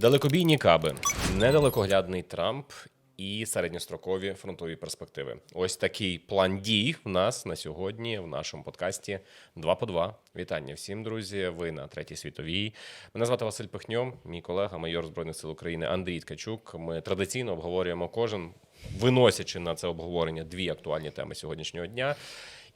Далекобійні каби, недалекоглядний Трамп і середньострокові фронтові перспективи. Ось такий план дій в нас на сьогодні в нашому подкасті 2 по 2. Вітання всім, друзі. Ви на третій світовій. Мене звати Василь Пихньо, мій колега, майор Збройних сил України Андрій Ткачук. Ми традиційно обговорюємо кожен, виносячи на це обговорення дві актуальні теми сьогоднішнього дня.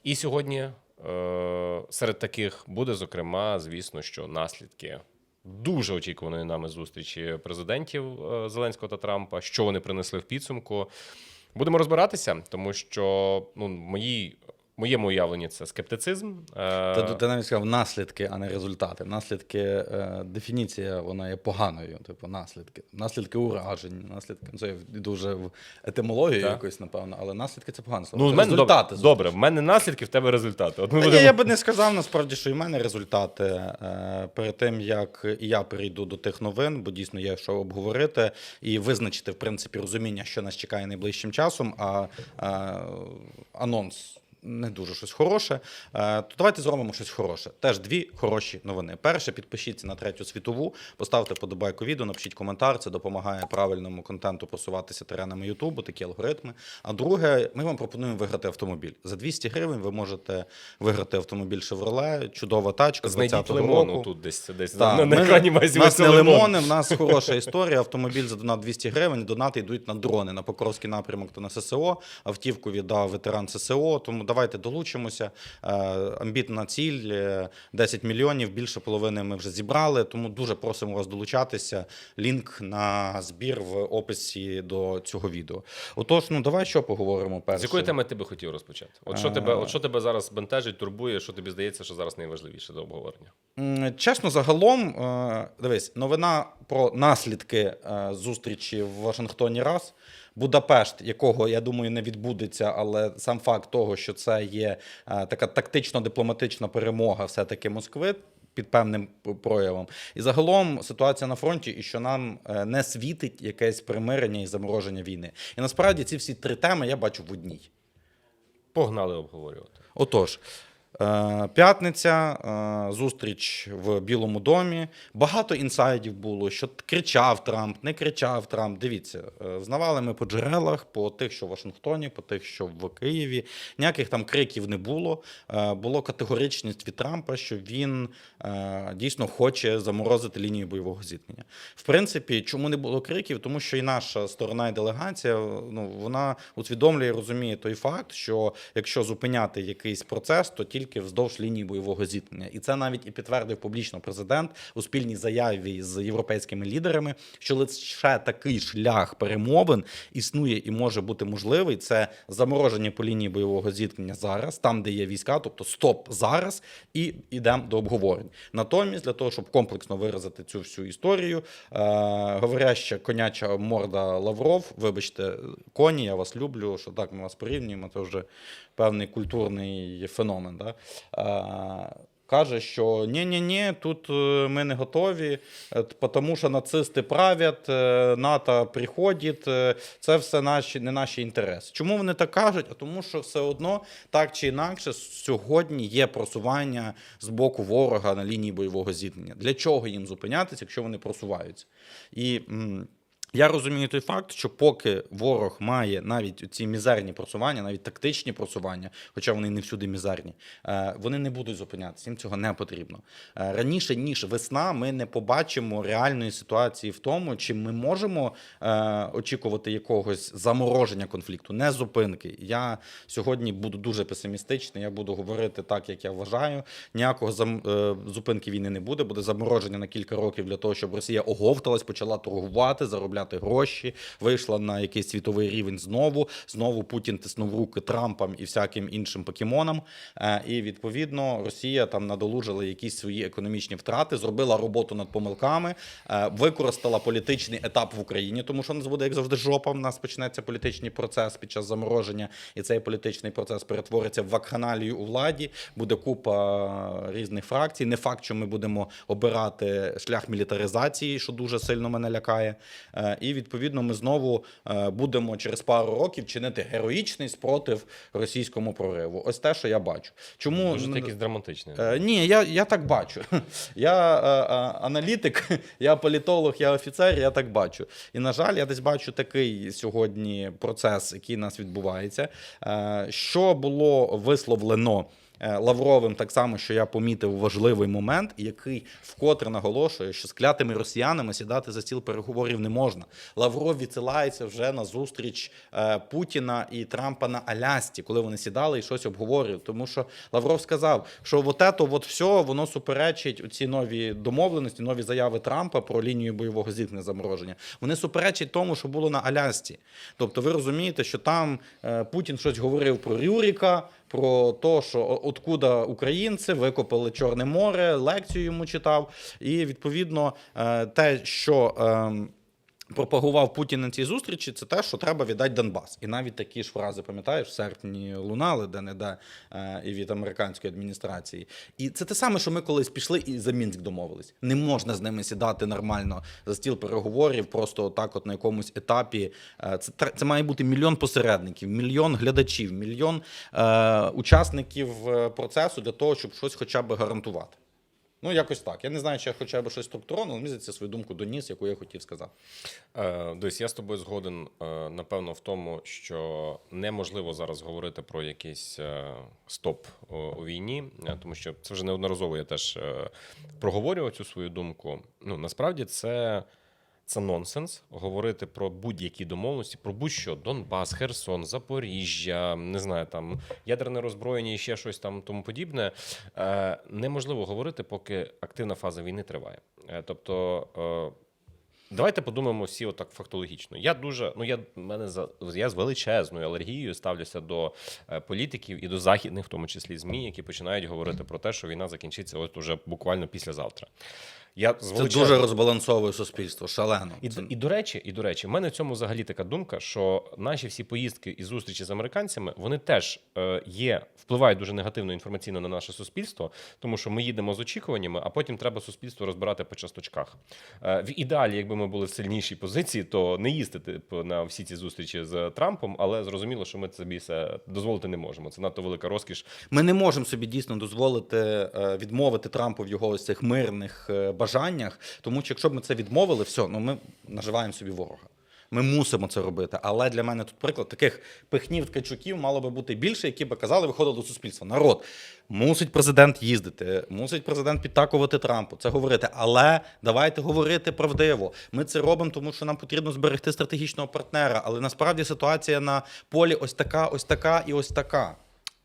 І сьогодні е, серед таких буде, зокрема, звісно, що наслідки дуже очікуваної нами зустрічі президентів е, Зеленського та Трампа, що вони принесли в підсумку. Будемо розбиратися, тому що ну, мої, моєму уявленні це скептицизм. Е, Ти, ти навіть сказав наслідки, а не результати. Наслідки, е, дефініція вона є поганою. Типу, наслідки. Наслідки уражень, наслідки. ну, Це я дуже в етимологію Так. якось, напевно, але наслідки це погано ну, Це мене результати. добре, добре, в мене наслідки, в тебе результати. От ми будемо- я би не сказав насправді, що і в мене результати е, перед тим, як і я перейду до тих новин, бо дійсно є що обговорити і визначити в принципі розуміння, що нас чекає найближчим часом. А е, анонс. Не дуже щось хороше, Е, то давайте зробимо щось хороше. Теж дві хороші новини. Перше, підпишіться на третю світову, поставте подобайку відео, напишіть коментар. Це допомагає правильному контенту просуватися теренами Ютубу, такі алгоритми. А друге, ми вам пропонуємо виграти автомобіль. За 200 гривень ви можете виграти автомобіль Chevrolet, чудова тачка Знайдіть 20-го лимону року. тут десь десь Так, на, на екрані має У нас не лимон. лимони, в нас хороша історія. Автомобіль за донат 200 гривень, донати йдуть на дрони, на Покровський напрямок та на ССО. Автівку віддав ветеран ССО. Тому давайте долучимося. Е, Амбітна ціль е, 10 мільйонів, більше половини ми вже зібрали. Тому дуже просимо вас долучатися. Лінк на збір в описі до цього відео. Отож, ну давай що поговоримо перше. З якої теми ти би хотів розпочати? От що, тебе, от що тебе зараз бентежить, турбує, що тобі здається, що зараз найважливіше до обговорення? Чесно, загалом, е, дивись, новина про наслідки е, зустрічі в Вашингтоні раз. Будапешт, якого я думаю не відбудеться, але сам факт того, що це є е, така тактично-дипломатична перемога, все-таки Москви. Під певним проявом, і загалом ситуація на фронті, і що нам е, не світить якесь примирення і замороження війни. І насправді ці всі три теми я бачу в одній. Погнали обговорювати. Отож, п'ятниця, е, зустріч в Білому домі. Багато інсайдів було, що кричав Трамп, не кричав Трамп. Дивіться, е, знавали ми по джерелах, по тих, що в Вашингтоні, по тих, що в Києві. Ніяких там криків не було. Е, Було категоричність від Трампа, що він е, дійсно хоче заморозити лінію бойового зіткнення. В принципі, чому не було криків? Тому що і наша сторона і делегація ну вона усвідомлює і розуміє той факт, що якщо зупиняти якийсь процес, то тільки вздовж лінії бойового зіткнення. І це навіть і підтвердив публічно президент у спільній заяві з європейськими лідерами, що лише такий шлях перемовин існує і може бути можливий. Це замороження по лінії бойового зіткнення зараз, там де є війська, тобто стоп зараз, і йдемо до обговорень. Натомість, для того, щоб комплексно виразити цю всю історію, е, говоряща коняча морда Лавров, вибачте, коні, я вас люблю, що так ми вас порівнюємо, це вже певний культурний феномен. Да? Каже, що ні-ні-ні, тут е, ми не готові, е, тому що нацисти правлять, е, НАТО приходить, це все наші, не наші інтереси. Чому вони так кажуть? А тому, що все одно так чи інакше сьогодні є просування з боку ворога на лінії бойового зіткнення. Для чого їм зупинятися, якщо вони просуваються? І я розумію той факт, що поки ворог має навіть ці мізерні просування, навіть тактичні просування, хоча вони не всюди мізерні, е, вони не будуть зупинятися. Їм цього не потрібно. Е, Раніше ніж весна, ми не побачимо реальної ситуації в тому, чи ми можемо е, очікувати якогось замороження конфлікту, не зупинки. Я сьогодні буду дуже песимістичний. Я буду говорити так, як я вважаю. Ніякого зам, зупинки війни не буде. Буде замороження на кілька років для того, щоб Росія оговталась, почала торгувати, заробляти гроші, вийшла на якийсь світовий рівень знову. Знову Путін тиснув руки Трампам і всяким іншим покемонам. Е, І відповідно Росія там надолужила якісь свої економічні втрати, зробила роботу над помилками, е, використала політичний етап в Україні, тому що у нас буде як завжди жопа. В нас почнеться політичний процес під час замороження, і цей політичний процес перетвориться в вакханалію у владі. Буде купа різних фракцій. Не факт, що ми будемо обирати шлях мілітаризації, що дуже сильно мене лякає. І відповідно ми знову е, будемо через пару років чинити героїчний спротив російському прориву. Ось те, що я бачу. Чому Дуже ти якийсь драматичний. Е, ні, я, я так бачу. Я е, е, аналітик, я політолог, я офіцер, я так бачу. І, на жаль, я десь бачу такий сьогодні процес, який у нас відбувається. Що було висловлено. Е, Лавровим так само, що я помітив важливий момент, який вкотре наголошує, що з клятими росіянами сідати за стіл переговорів не можна. Лавров відсилається вже на зустріч е, Путіна і Трампа на Алясці, коли вони сідали і щось обговорювали. Тому що Лавров сказав, що от ето, от все, воно суперечить у ці нові домовленості, нові заяви Трампа про лінію бойового зіткнення замороження. Вони суперечать тому, що було на Алясці. Тобто, ви розумієте, що там е, Путін щось говорив про Рюріка. Про те, що откуда українці викопали Чорне море, лекцію йому читав. І відповідно е, те, що ем, пропагував Путін на цій зустрічі, це те, що треба віддати Донбас. І навіть такі ж фрази, пам'ятаєш, в серпні лунали, де не де е, і від американської адміністрації. І це те саме, що ми колись пішли і за Мінськ домовились. Не можна з ними сідати нормально за стіл переговорів, просто так, от на якомусь етапі. Е, Це це має бути мільйон посередників, мільйон глядачів, мільйон е, учасників е, процесу для того, щоб щось хоча б гарантувати. Ну, якось так. Я не знаю, чи я хоча б щось структуровано, але мені свою думку доніс, яку я хотів сказати. Е, Дивись, я з тобою згоден, е, напевно, в тому, що неможливо зараз говорити про якийсь е, стоп о, у війні, е, тому що це вже неодноразово я теж е, проговорював цю свою думку. Ну, насправді це. Це нонсенс говорити про будь-які домовленості, про будь-що Донбас, Херсон, Запоріжжя, не знаю, там ядерне роззброєння і ще щось там тому подібне. Е, неможливо говорити, поки активна фаза війни триває. Е, тобто. Е, Давайте подумаємо всі отак фактологічно. Я дуже ну я мене за я з величезною алергією ставлюся до е, політиків і до західних, в тому числі змі, які починають говорити про те, що війна закінчиться от уже буквально післязавтра. Я Це дуже розбалансовує суспільство, шалено. і, Це- і до речі, і до речі, в мене в цьому взагалі така думка, що наші всі поїздки і зустрічі з американцями вони теж е, є, впливають дуже негативно інформаційно на наше суспільство, тому що ми їдемо з очікуваннями, а потім треба суспільство розбирати по часточках. Е, в ідеалі, якби ми були в сильнішій позиції, то не їздити типу, на всі ці зустрічі з Трампом, але зрозуміло, що ми собі це дозволити не можемо. Це надто велика розкіш. Ми не можемо собі дійсно дозволити е, відмовити Трампу в його ось цих мирних е, бажаннях, тому що якщо б ми це відмовили, все, ну ми наживаємо собі ворога. Ми мусимо це робити. Але для мене тут приклад таких пихнів ткачуків мало би бути більше, які би казали, виходили до суспільства. Народ мусить президент їздити, мусить президент підтакувати Трампу. Це говорити. Але давайте говорити правдиво. Ми це робимо, тому що нам потрібно зберегти стратегічного партнера. Але насправді ситуація на полі ось така, ось така і ось така.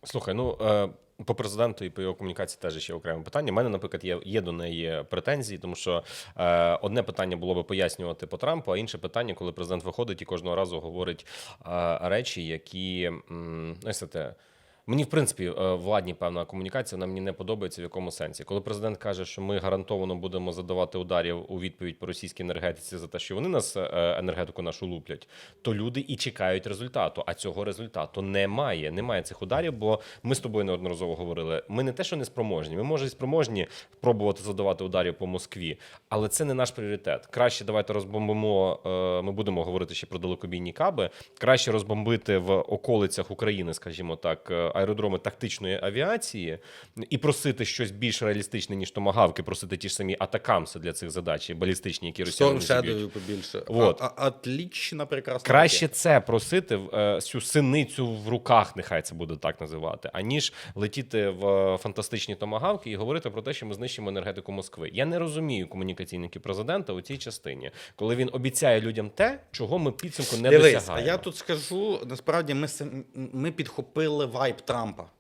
Слухай, ну е, по президенту і по його комунікації теж ще окреме питання. У мене, наприклад, є, є до неї претензії, тому що е, одне питання було би пояснювати по Трампу, а інше питання, коли президент виходить і кожного разу говорить е, речі, які м, ну, знаєте, Мені, в принципі, е, владні певна комунікація вона мені не подобається в якому сенсі. Коли президент каже, що ми гарантовано будемо задавати ударів у відповідь по російській енергетиці за те, що вони нас е, енергетику нашу луплять, то люди і чекають результату. А цього результату немає. Немає цих ударів, бо ми з тобою неодноразово говорили. Ми не те, що не спроможні. Ми може і спроможні пробувати задавати ударів по Москві, але це не наш пріоритет. Краще давайте розбомбимо. е, Ми будемо говорити ще про далекобійні каби. Краще розбомбити в околицях України, скажімо так, е, аеродроми тактичної авіації і просити щось більш реалістичне, ніж томагавки, просити ті ж самі атакамси для цих задач, балістичні, які росіяни Shadow побільше. А, отлічна, прекрасна. Краще ракета. це просити е, цю синицю в руках, нехай це буде так називати, аніж летіти в е, фантастичні томагавки і говорити про те, що ми знищимо енергетику Москви. Я не розумію комунікаційників президента у цій частині, коли він обіцяє людям те, чого ми підсумку не Дивись, а я тут скажу, насправді ми, ми підхопили вайб trampa.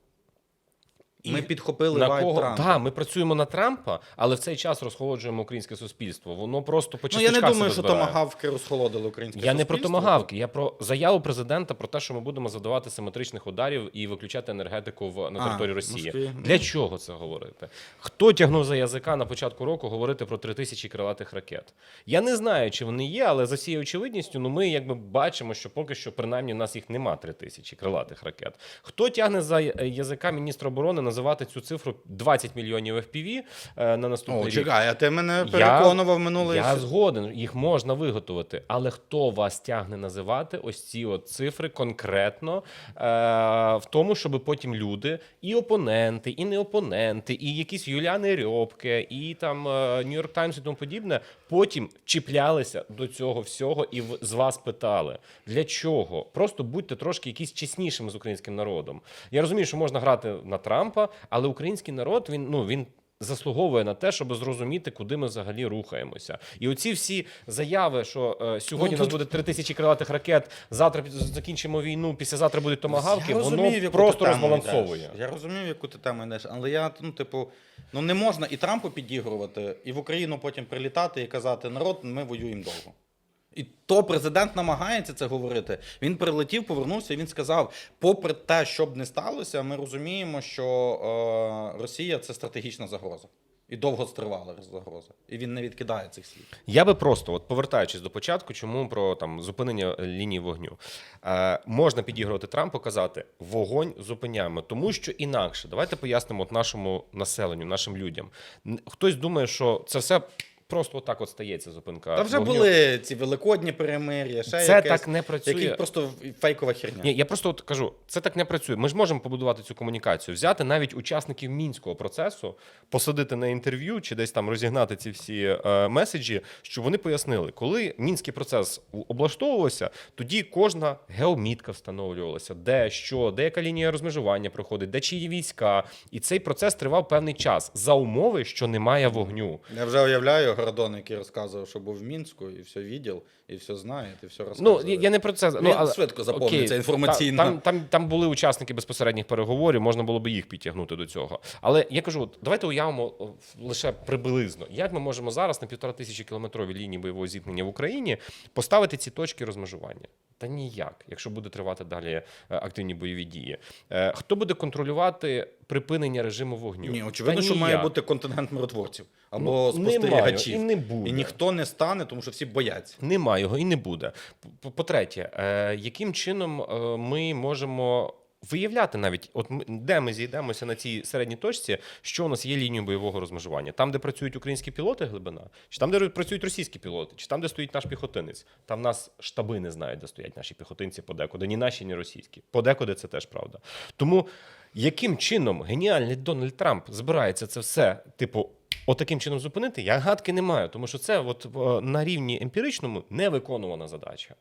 Трампа. Ми підхопили на кого Трампа. да, ми працюємо на Трампа, але в цей час розхолоджуємо українське суспільство. Воно просто по Ну, я не думаю, що томагавки розхолодили українське Я не про томагавки, я про заяву президента про те, що ми будемо задавати симетричних ударів і виключати енергетику в на А, території в Росії. Москві. Для чого це говорити? Хто тягнув за язика на початку року говорити про три тисячі крилатих ракет? Я не знаю, чи вони є, але за всією очевидністю, ну ми якби бачимо, що поки що принаймні у нас їх нема три тисячі крилатих ракет. Хто тягне за язика міністра оборони називати цю цифру 20 мільйонів FPV е, на наступний О, рік. чекай, а ти мене переконував минулий. Я згоден, їх можна виготовити, але хто вас тягне називати ось ці от цифри конкретно е, в тому, щоб потім люди, і опоненти, і не опоненти, і якісь Юліани Рьобки, і там Нью-Йорк Таймс і тому подібне, потім чіплялися до цього всього і з вас питали, для чого? Просто будьте трошки якісь чеснішими з українським народом. Я розумію, що можна грати на Трампа, але український народ він ну він. Заслуговує на те, щоб зрозуміти, куди ми взагалі рухаємося, і оці всі заяви, що е, сьогодні Ну, у нас буде три тисячі крилатих ракет, завтра закінчимо війну, післязавтра будуть томагавки. Воно розумію, просто розбалансовує. Я розумію, яку ти тему йдеш, але я, ну, типу, ну не можна і Трампу підігрувати, і в Україну потім прилітати і казати, народ, ми воюємо довго. І то президент намагається це говорити. Він прилетів, повернувся, і він сказав: попри те, що б не сталося, ми розуміємо, що е, Росія це стратегічна загроза. І довготривала загроза. І він не відкидає цих слів. Я би просто, от повертаючись до початку, чому про там зупинення лінії вогню, е, можна підігрувати Трампу, казати вогонь зупиняємо, тому що інакше. Давайте пояснимо от нашому населенню, нашим людям. Хтось думає, що це все просто отак от стається зупинка. Та вже вогню. були ці великодні перемир'я, ще Це якесь, так не працює. Який просто фейкова херня. Ні, я просто от кажу, це так не працює. Ми ж можемо побудувати цю комунікацію, взяти навіть учасників мінського процесу, посадити на інтерв'ю чи десь там розігнати ці всі е, меседжі, щоб вони пояснили, коли мінський процес облаштовувався, тоді кожна геомітка встановлювалася, де що, де яка лінія розмежування проходить, де чиї війська, і цей процес тривав певний час за умови, що немає вогню. Я вже уявляю Гордон, який розказував, що був в Мінську, і все відділ, і все знає, і все Ну розказує. я я не про це ну, але, швидко заповнюється окей, інформаційно. Там, там, там були учасники безпосередніх переговорів, можна було би їх підтягнути до цього. Але я кажу, от, давайте уявимо лише приблизно, як ми можемо зараз на півтора тисячі кілометровій лінії бойового зіткнення в Україні поставити ці точки розмежування. Та ніяк, якщо буде тривати далі е, активні бойові дії. Е, Хто буде контролювати припинення режиму вогню? Ні, очевидно, Та що має ніяк. бути континент миротворців або Ну, немає, і не буде. І ніхто не стане, тому що всі бояться. Нема його і не буде. По- По-третє, е, яким чином е, ми можемо виявляти навіть, от ми, де ми зійдемося на цій середній точці, що у нас є лінією бойового розмежування? Там, де працюють українські пілоти, глибина, чи там, де працюють російські пілоти, чи там, де стоїть наш піхотинець? Там нас штаби не знають, де стоять наші піхотинці подекуди, ні наші, ні російські. Подекуди це теж правда. Тому яким чином геніальний Дональд Трамп збирається це все, типу, отаким чином зупинити, я гадки не маю, тому що це от е, на рівні емпіричному не виконувана задача.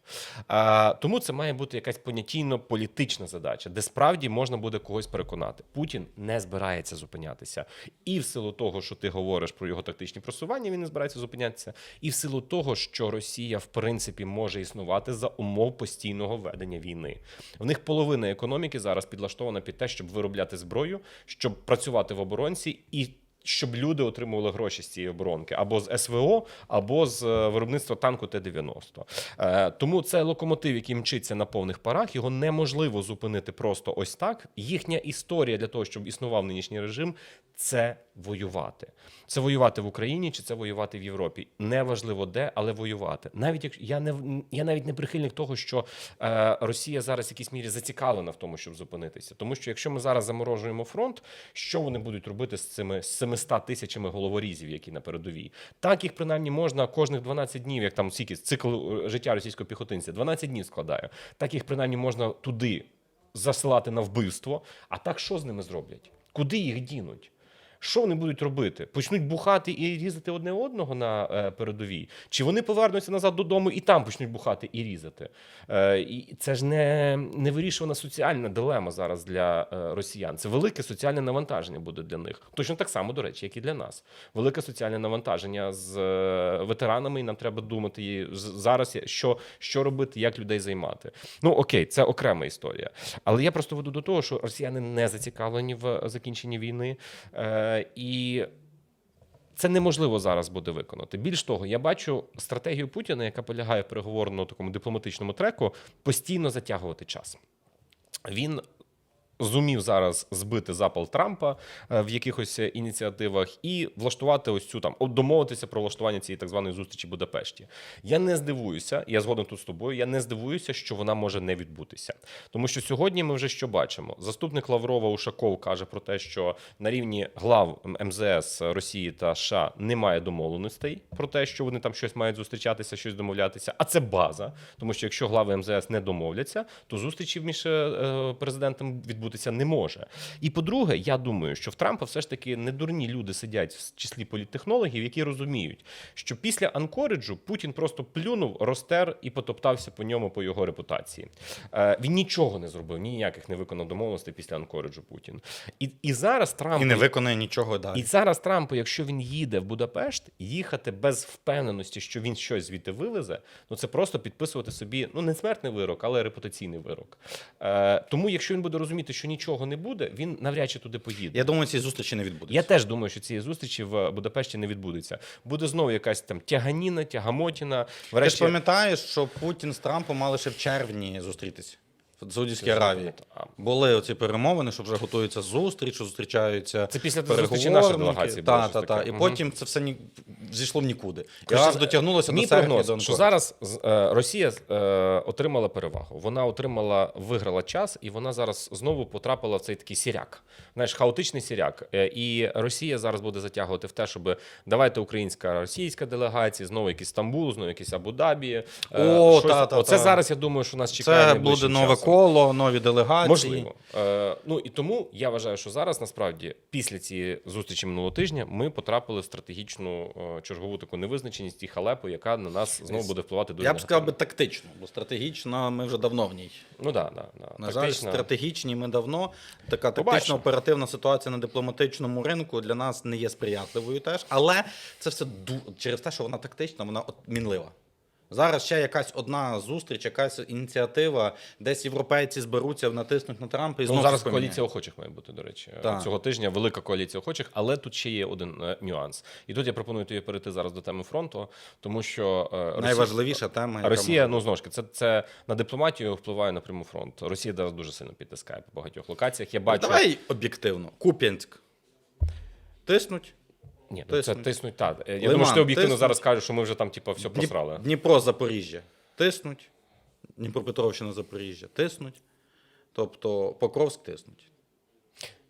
А, тому це має бути якась понятійно-політична задача, де справді можна буде когось переконати. Путін не збирається зупинятися. І в силу того, що ти говориш про його тактичні просування, він не збирається зупинятися, і в силу того, що Росія в принципі може існувати за умов постійного ведення війни. В них половина економіки зараз підлаштована під те, щоб виробляти зброю, щоб працювати в оборонці і. Щоб люди отримували гроші з цієї оборонки або з СВО, або з е, виробництва танку Т-90. Е, тому це локомотив, який мчиться на повних парах, його неможливо зупинити просто ось так. Їхня історія для того, щоб існував нинішній режим, це воювати. Це воювати в Україні чи це воювати в Європі. Неважливо де, але воювати. Навіть якщо я не я навіть не прихильник того, що е, Росія зараз в якійсь мірі зацікавлена в тому, щоб зупинитися. Тому що якщо ми зараз заморожуємо фронт, що вони будуть робити з цими 700 тисячами головорізів, які на передовій? Так їх принаймні можна кожних 12 днів, як там скільки цикл е, життя російського піхотинця, 12 днів складає. Так їх принаймні можна туди засилати на вбивство. А так що з ними зроблять? Куди їх дінуть? Що вони будуть робити? Почнуть бухати і різати одне одного на е, передовій? Чи вони повернуться назад додому і там почнуть бухати і різати? Е, і це ж не, не вирішувана соціальна дилема зараз для е, росіян. Це велике соціальне навантаження буде для них. Точно так само, до речі, як і для нас. Велике соціальне навантаження з ветеранами, і нам треба думати з- зараз, що, що робити, як людей займати. Ну окей, це окрема історія. Але я просто веду до того, що росіяни не зацікавлені в закінченні війни. Е, і це неможливо зараз буде виконати. Більш того, я бачу стратегію Путіна, яка полягає в переговорному такому дипломатичному треку, постійно затягувати час. Він зумів зараз збити запал Трампа е, в якихось е, ініціативах і влаштувати ось цю там домовитися про влаштування цієї так званої зустрічі в Будапешті. Я не здивуюся, я згоден тут з тобою. Я не здивуюся, що вона може не відбутися, тому що сьогодні ми вже що бачимо. Заступник Лаврова Ушаков каже про те, що на рівні глав МЗС Росії та США немає домовленостей про те, що вони там щось мають зустрічатися, щось домовлятися. А це база, тому що якщо глави МЗС не домовляться, то зустрічі між е, президентами відбутися не може. І по-друге, я думаю, що в Трампа все ж таки не дурні люди сидять в числі політтехнологів, які розуміють, що після Анкориджу Путін просто плюнув, розтер і потоптався по ньому по його репутації. Е, він нічого не зробив, ніяких не виконав домовленостей після Анкориджу Путін. І, і зараз Трамп І не виконує нічого далі. і зараз Трампу, якщо він їде в Будапешт, їхати без впевненості, що він щось звідти вивезе, ну це просто підписувати собі ну не смертний вирок, але репутаційний вирок. Е, тому, якщо він буде розуміти, що нічого не буде, він навряд чи туди поїде. Я думаю, ці зустрічі не відбудуться. Я теж думаю, що цієї зустрічі в Будапешті не відбудеться. Буде знову якась там тяганіна, тягамотіна. Ти ж пам'ятаєш, що Путін з Трампом мали ще в червні зустрітися в Саудівській Аравії. Були оці перемовини, що вже готуються зустріч, що зустрічаються. Це після зустрічі нашої делегації Та, та, та. І угу. потім це все ні... зійшло в нікуди. І раз дотягнулося до серпня, що зараз е, Росія е, отримала перевагу. Вона отримала, виграла час, і вона зараз знову потрапила в цей такий сіряк. Знаєш, хаотичний сіряк. Е, І Росія зараз буде затягувати в те, щоб давайте українська російська делегація, знову якийсь Стамбул, знову якийсь Абу-Дабі. е, О, щось- та, та, Оце та. зараз. Я думаю, що нас чекає. Це буде нове часом. коло, нові делегації. Можливо. Е, ну і тому я вважаю, що зараз насправді після цієї зустрічі минулого тижня ми потрапили в стратегічну чергову таку невизначеність і халепу, яка на нас знову буде впливати дуже Я б сказав би тактично, бо стратегічно ми вже давно в ній. Ну да, да, да. На жаль, стратегічні ми давно. Така Побачимо. тактична оперативна ситуація на дипломатичному ринку для нас не є сприятливою теж. Але це все ду- через те, що вона тактична, вона от мінлива. Зараз ще якась одна зустріч, якась ініціатива, десь європейці зберуться, натиснуть на Трампа і Ну, зараз щось поміняє. коаліція охочих має бути, до речі. Так. Цього тижня велика коаліція охочих, але тут ще є один е, нюанс. І тут я пропоную тобі перейти зараз до теми фронту, тому що е, Росія- Найважливіша тема. яка Росія, може ну знову ж таки, це, це на дипломатію впливає напряму фронт. Росія зараз дуже сильно підтискає по багатьох локаціях. Я бачу. Давай об'єктивно. Куп'янськ. Тиснуть. Ні, ну, це Тиснуть. тиснуть. Так. Я Лиман, думаю, що ти об'єктивно тиснуть. зараз кажеш, що ми вже там, типу, все Дніп- просрали. Дніпро, Запоріжжя. Тиснуть. Дніпропетровщина, Запоріжжя. Тиснуть. Тобто Покровськ тиснуть.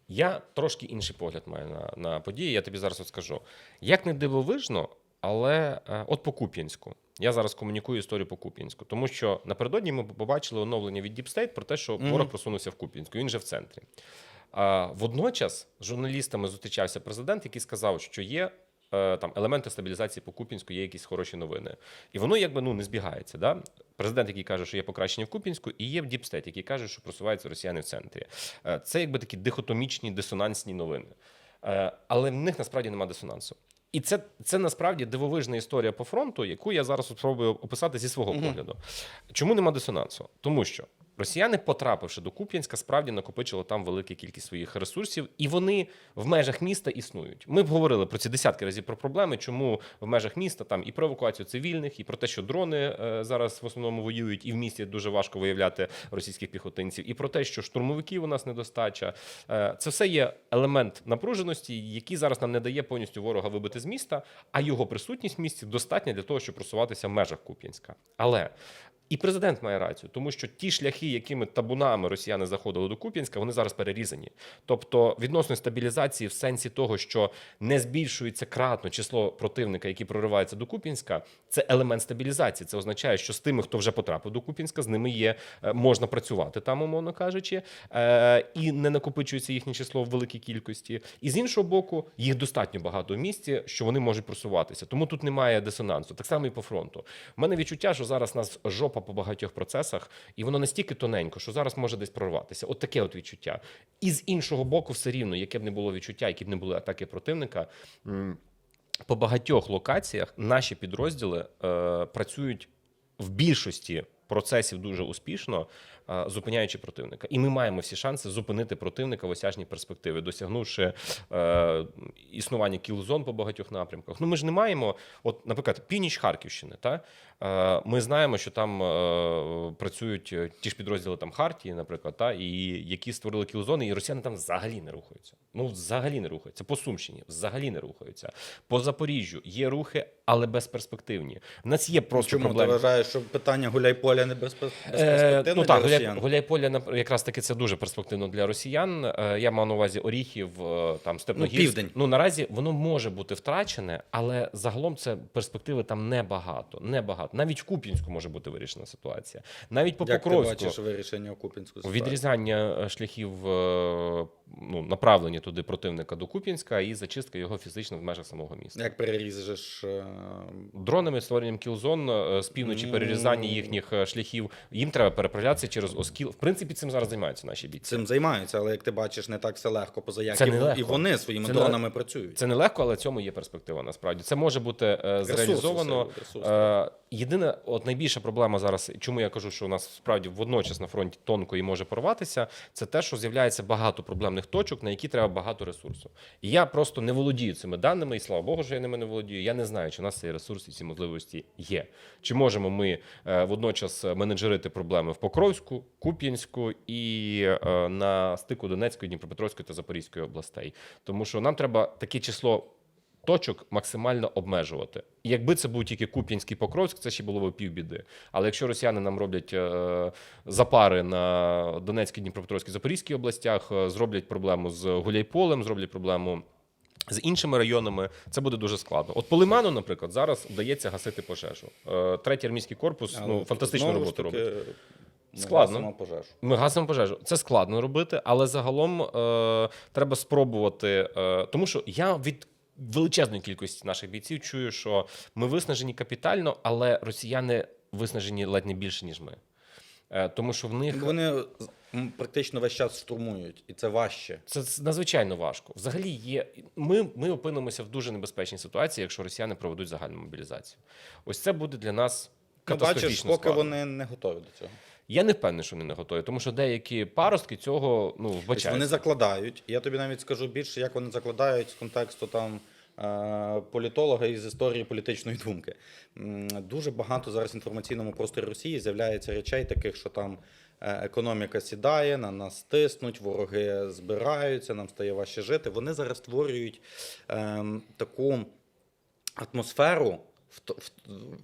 Я трошки інший погляд маю на, на події. Я тобі зараз от скажу. Як не дивовижно, але е, от по Куп'янську. Я зараз комунікую історію по Куп'янську, тому що напередодні ми побачили оновлення від Deep State про те, що Мгм. ворог просунувся в Куп'янську. Він же в центрі. А, водночас з журналістами зустрічався президент, який сказав, що є. е, Там елементи стабілізації по Куп'янську є якісь хороші новини, і воно якби ну не збігається. Да? Президент, який каже, що є покращення в Куп'янську, і є в Діпстейт, який каже, що просуваються росіяни в центрі. Е, Це якби такі дихотомічні, дисонансні новини. Е, Але в них насправді немає дисонансу. І це, це насправді дивовижна історія по фронту, яку я зараз спробую описати зі свого погляду. Чому нема дисонансу? Тому що росіяни, потрапивши до Куп'янська, справді накопичили там велику кількість своїх ресурсів, і вони в межах міста існують. Ми б говорили про ці десятки разів про проблеми, чому в межах міста там і про евакуацію цивільних, і про те, що дрони е, зараз в основному воюють, і в місті дуже важко виявляти російських піхотинців, і про те, що штурмовиків у нас недостача. Е, Це все є елемент напруженості, який зараз нам не дає повністю ворога вибити з міста, а його присутність в місті достатня для того, щоб просуватися в межах Куп'янська. Але і президент має рацію, тому що ті шляхи, якими табунами росіяни заходили до Куп'янська, вони зараз перерізані. Тобто відносно стабілізації в сенсі того, що не збільшується кратно число противника, які прориваються до Куп'янська, це елемент стабілізації. Це означає, що з тими, хто вже потрапив до Куп'янська, з ними є е, можна працювати там, умовно кажучи, е, і не накопичується їхнє число в великій кількості. І з іншого боку, їх достатньо багато в місті, що вони можуть просуватися. Тому тут немає дисонансу. Так само і по фронту. У мене відчуття, що зараз нас жопа по багатьох процесах, і воно настільки тоненько, що зараз може десь прорватися. От таке от відчуття. І з іншого боку, все рівно, яке б не було відчуття, які б не були атаки противника. По багатьох локаціях наші підрозділи е, працюють в більшості процесів дуже успішно, зупиняючи противника. І ми маємо всі шанси зупинити противника в осяжній перспективі, досягнувши е, існування кілзон по багатьох напрямках. Ну ми ж не маємо, от, наприклад, північ Харківщини, та Е, Ми знаємо, що там е, працюють е, ті ж підрозділи там Хартії, наприклад, та, і які створили кілзони, і росіяни там взагалі не рухаються. Ну, взагалі не рухаються. По Сумщині взагалі не рухаються. По Запоріжжю є рухи, але безперспективні. В нас є просто Чому проблеми. ти вважаєш, що питання гуляй-поля не безпе- Е, ну так, росіян? гуляй, гуляй-поля якраз таки це дуже перспективно для росіян. Е, Я мав на увазі Оріхів, е, там Степногірськ. південь. Ну наразі воно може бути втрачене, але загалом це перспективи там небагато. Небагато. Навіть в Куп'янську може бути вирішена ситуація. Навіть по Як ти бачиш вирішення Куп'янську ситуацію? Відрізання е, шляхів ну, направлення туди противника до Куп'янська і зачистка його фізично в межах самого міста. Як переріжеш е, Дронами створенням кілзон е, з півночі, перерізання їхніх е, шляхів. Їм треба переправлятися через Оскіл. В принципі, цим зараз займаються наші бійці. цим займаються, але як ти бачиш, не так все легко, поза як Це і, легко. і вони своїми Це не дронами працюють. Це нелегко, але цьому є перспектива. Насправді це може бути зреалізовано. все, ресурси. Єдина, от найбільша проблема зараз, чому я кажу, що у нас справді водночас на фронті тонко і може порватися, це те, що з'являється багато проблемних точок, на які треба багато ресурсу. І я просто не володію цими даними, і слава Богу, що я ними не володію. Я не знаю, чи у нас цей ресурс і ці можливості є. Чи можемо ми е, водночас менеджерити проблеми в Покровську, Куп'янську і е, на стику Донецької, Дніпропетровської та Запорізької областей, тому що нам треба таке число точок максимально обмежувати. І якби це був тільки Куп'янський Покровськ, це ще було б півбіди. Але якщо росіяни нам роблять е, запари на Донецькій, Дніпропетровській, Запорізькій областях, е, зроблять проблему з Гуляйполем, зроблять проблему. З іншими районами це буде дуже складно. От по Лиману, наприклад, зараз вдається гасити пожежу. Е, Третій армійський корпус Але ну, фантастичну роботу таки, робить. ми Складно. гасимо пожежу. Ми гасимо пожежу. Це складно робити, але загалом е, треба спробувати. Е, тому що я від величезної кількості наших бійців чую, що ми виснажені капітально, але росіяни виснажені ледь не більше, ніж ми. Е, тому що в них Вони практично весь час штурмують, і це важче. це надзвичайно важко. Взагалі є. Ми, ми опинимося в дуже небезпечній ситуації, якщо росіяни проведуть загальну мобілізацію. Ось це буде для нас Ну, бачиш, поки складно. вони не готові до цього. Я не впевнений, що вони не готові, тому що деякі паростки цього ну Тобто вбачаються. вони закладають. Я тобі навіть скажу більше, як вони закладають з контексту там. е, Політолога із історії політичної думки. Дуже багато зараз в інформаційному просторі Росії з'являється речей, таких, що там е, економіка сідає, на нас тиснуть, вороги збираються, нам стає важче жити. Вони зараз створюють ем, таку атмосферу в, то- в,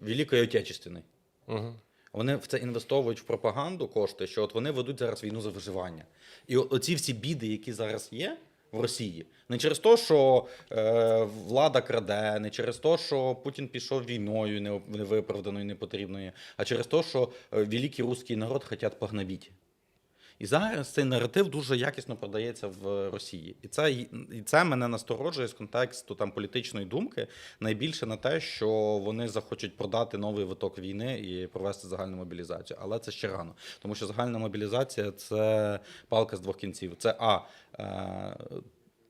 Великої Отечественної. Угу. Вони в це інвестовують в пропаганду кошти, що от вони ведуть зараз війну за виживання. І оці всі біди, які зараз є в Росії, не через те, що е, влада краде, не через те, що Путін пішов війною не- невиправданою, непотрібною, а через те, що е, великий русський народ хочуть погнобити. І зараз цей наратив дуже якісно продається в Росії. І це, і це мене насторожує з контексту там політичної думки найбільше на те, що вони захочуть продати новий виток війни і провести загальну мобілізацію. Але це ще рано, тому що загальна мобілізація це палка з двох кінців. Це а е,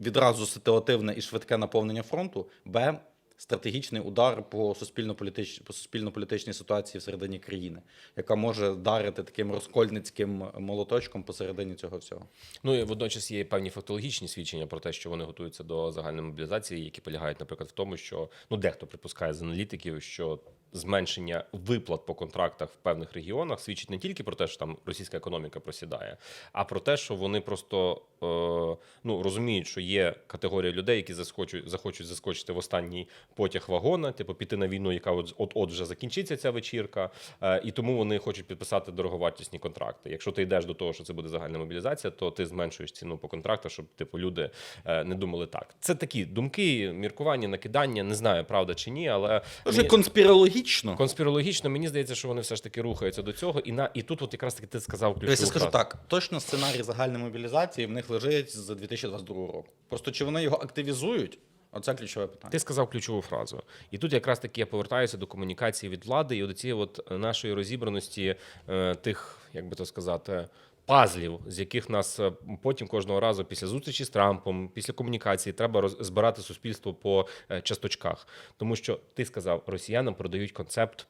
відразу ситуативне і швидке наповнення фронту, б. Стратегічний удар по суспільно-політичній по суспільно-політичній ситуації всередині країни, яка може вдарити таким розкольницьким молоточком посередині цього всього. Ну і водночас є певні фактологічні свідчення про те, що вони готуються до загальної мобілізації, які полягають, наприклад, в тому, що ну дехто припускає з аналітиків, що зменшення виплат по контрактах в певних регіонах свідчить не тільки про те, що там російська економіка просідає, а про те, що вони просто е, ну розуміють, що є категорія людей, які заскочуть, захочуть заскочити в останній потяг вагона, типу піти на війну, яка от от, от вже закінчиться ця вечірка, е, і тому вони хочуть підписати дороговартісні контракти. Якщо ти йдеш до того, що це буде загальна мобілізація, то ти зменшуєш ціну по контрактах, щоб типу люди е, не думали так. Це такі думки, міркування, накидання. Не знаю, правда чи ні, але Дуже мені- конспірологічно. Конспірологічно мені здається, що вони все ж таки рухаються до цього. І на і тут, от якраз таки ти сказав ключову Я скажу фразу. так: точно сценарій загальної мобілізації в них лежить з 2022 року. Просто чи вони його активізують? Оце ключове питання. Ти сказав ключову фразу, і тут якраз таки я повертаюся до комунікації від влади і до цієї от нашої розібраності е, тих, як би то сказати. Пазлів, з яких нас е, потім кожного разу після зустрічі з Трампом, після комунікації треба роз- збирати суспільство по е, часточках. Тому що ти сказав, росіянам продають концепт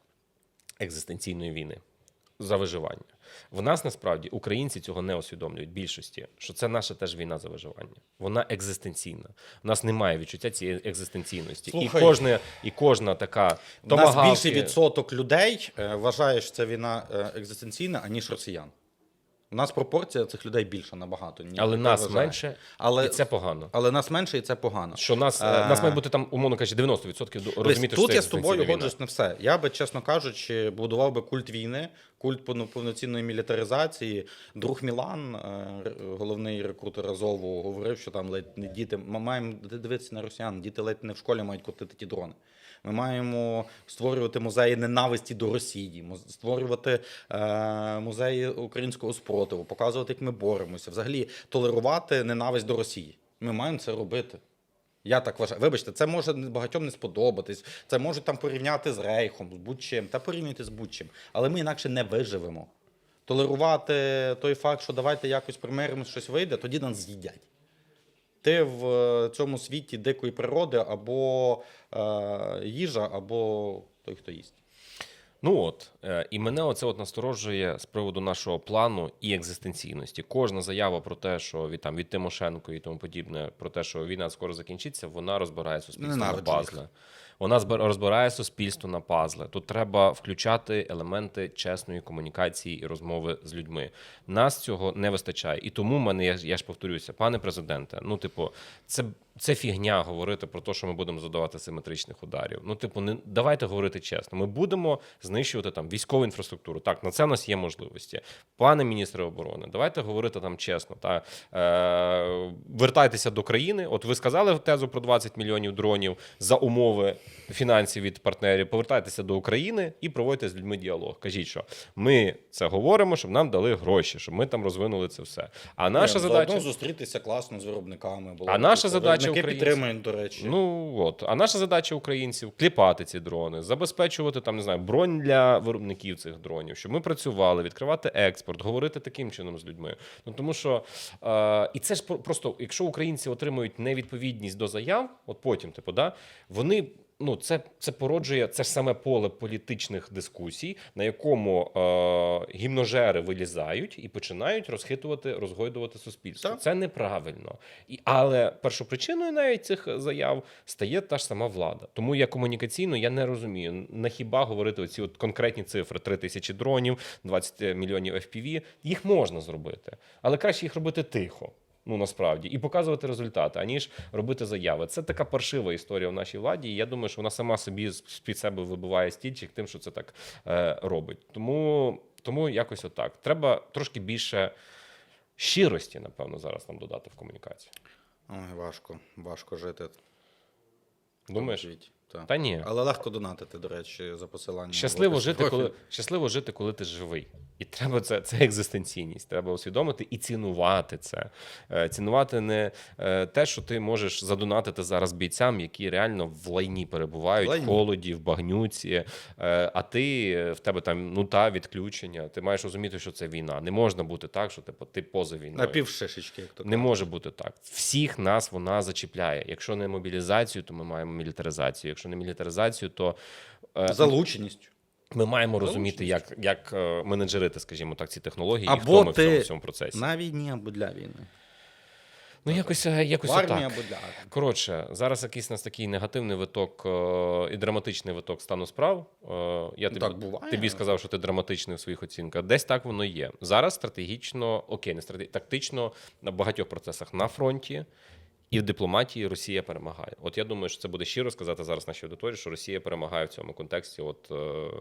екзистенційної війни за виживання. В нас насправді українці цього не усвідомлюють більшості, що це наша теж війна за виживання. Вона екзистенційна. У нас немає відчуття цієї екзистенційності. Слухай. і кожна, і кожна така У нас більший відсоток людей е, вважає, що це війна екзистенційна, аніж росіян. У нас пропорція цих людей більша набагато. ніж але нас вважає. менше, Але, і це погано. але нас менше, і це погано. Що нас, е, Е, нас має бути там, умовно кажучи, 90% розуміти, Тут що я з тобою годжусь на все. Я би, чесно кажучи, будував би культ війни, культ повноцінної мілітаризації. Друг Мілан, е, головний рекрутер Азову, говорив, що там ледь не діти. Ми маємо дивитися на росіян. Діти ледь не в школі мають котити ті дрони. Ми маємо створювати музеї ненависті до Росії, створювати е, музеї українського спротиву, показувати, як ми боремося, взагалі толерувати ненависть до Росії. Ми маємо це робити. Я так вважаю. Вибачте, це може багатьом не сподобатись. Це можуть там порівняти з Рейхом, з будь-чим, та порівнюйте з будь-чим. Але ми інакше не виживемо. Толерувати той факт, що давайте якось примиримось, щось вийде, тоді нас з'їдять. Ти в е, цьому світі дикої природи або їжа, або той, хто їсть. Ну от, е, і мене оце от насторожує з приводу нашого плану і екзистенційності. Кожна заява про те, що від там від Тимошенко і тому подібне, про те, що війна скоро закінчиться, вона розбирає суспільство на пазли. Вона збир- розбирає суспільство на пазли. Тут треба включати елементи чесної комунікації і розмови з людьми. Нас цього не вистачає. І тому мене я ж повторюся, пане президенте. Ну, типу, це, це фігня говорити про те, що ми будемо задавати симетричних ударів. Ну, типу, не давайте говорити чесно. Ми будемо знищувати там військову інфраструктуру. Так, на це в нас є можливості. Пане міністре оборони, давайте говорити там чесно. Та е, вертайтеся до країни. От ви сказали тезу про 20 мільйонів дронів за умови фінансів від партнерів. Повертайтеся до України і проводьте з людьми діалог. Кажіть, що ми це говоримо, щоб нам дали гроші, щоб ми там розвинули це все. А наша Ні, задача зустрітися класно з виробниками. було А наша круто. Задача українців- підтримують, до речі. Ну от, а наша задача українців кліпати ці дрони, забезпечувати там, не знаю, бронь для виробників цих дронів, щоб ми працювали, відкривати експорт, говорити таким чином з людьми. Ну тому що е, і це ж про- просто, якщо українці отримують невідповідність до заяв, от потім, типу, да, вони. Ну, це, це породжує це ж саме поле політичних дискусій, на якому е, гімножери вилізають і починають розхитувати, розгойдувати суспільство. Так. Це неправильно. І, але першопричиною навіть цих заяв стає та ж сама влада. Тому я комунікаційно я не розумію, на хіба говорити оці от конкретні цифри: 3 тисячі дронів, 20 мільйонів FPV. Їх можна зробити, але краще їх робити тихо. Ну насправді і показувати результати, аніж робити заяви. Це така паршива історія в нашій владі. І я думаю, що вона сама собі під себе вибиває стільчик тим, що це так е, робить. Тому, тому якось отак. Треба трошки більше щирості, напевно, зараз нам додати в комунікації. Ой, важко, важко жити. Думаєш? Так. Та ні. Але легко донатити, до речі, за посиланням. Щасливо жити, коли щасливо жити, коли ти живий. І треба це, це екзистенційність. Треба усвідомити і цінувати це. Е, Цінувати не е, те, що ти можеш задонатити зараз бійцям, які реально в лайні перебувають, В лайні. в холоді, в багнюці. е, А ти в тебе там ну та відключення. Ти маєш розуміти, що це війна. Не можна бути так, що типу, ти поза війною. На півшишечки, як то Не може бути так. Всіх нас вона зачіпляє. Якщо не мобілізацію, то ми маємо мілітаризацію. Якщо не мілітаризацію, то е, залученість. ми маємо розуміти, як, як е, менеджерити, скажімо так, ці технології, і хто Або ми в цьому ти всьому процесі. на війні або для війни. Ну якось, е, якось В армії або для. Коротше, зараз якийсь у нас такий негативний виток е, і драматичний виток стану справ. Е, Я тобі, так буває. тобі сказав, що ти драматичний у своїх оцінках. Десь так воно є. Зараз стратегічно, окей, не стратегічно, тактично на багатьох процесах на фронті. І в дипломатії Росія перемагає. От я думаю, що це буде щиро сказати зараз нашій аудиторії, що Росія перемагає в цьому контексті, от е,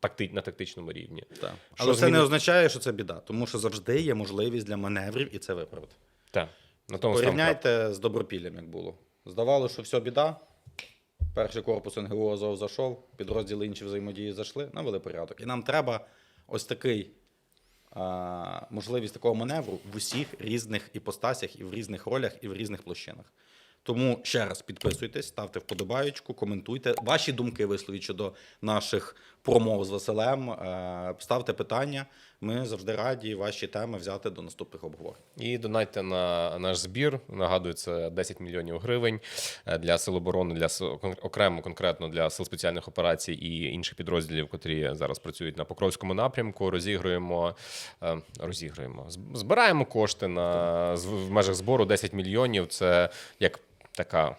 такти, на тактичному рівні. Так. Але це не означає, що це біда, тому що завжди є можливість для маневрів і це виправити. Так, на тому. Порівняйте з добропіллям, як було. Здавалося, що все біда. Перший корпус НГУ Азов зайшов, підрозділи інші взаємодії зайшли, навели порядок. І нам треба ось такий можливість такого маневру в усіх різних іпостасях, і в різних ролях, і в різних площинах. Тому ще раз підписуйтесь, ставте вподобаючку, коментуйте. Ваші думки висловіть щодо наших промов з Василем. Е, Ставте питання. Ми завжди раді ваші теми взяти до наступних обговорень. І донайте на наш збір. Нагадую, це 10 мільйонів гривень е, для сил оборони, для окремо конкретно для сил спеціальних операцій і інших підрозділів, котрі зараз працюють на Покровському напрямку. Розігруємо, е, розігруємо, збираємо кошти на в межах збору 10 мільйонів. Це як така.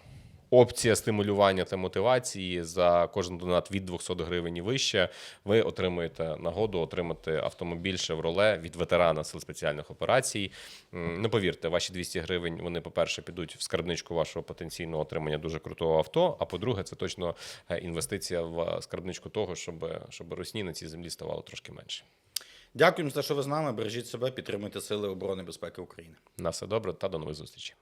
Опція стимулювання та мотивації за кожен донат від 200 гривень і вище. Ви отримуєте нагоду отримати автомобіль Chevrolet від ветерана сил спеціальних операцій. Не повірте, ваші 200 гривень вони, по-перше, підуть в скарбничку вашого потенційного отримання дуже крутого авто. А по-друге, це точно е, інвестиція в скарбничку того, щоб, щоб русні на цій землі ставало трошки менше. Дякуємо за те, що ви з нами. Бережіть себе, підтримуйте Сили оборони безпеки України. На все добре та до нових зустрічей.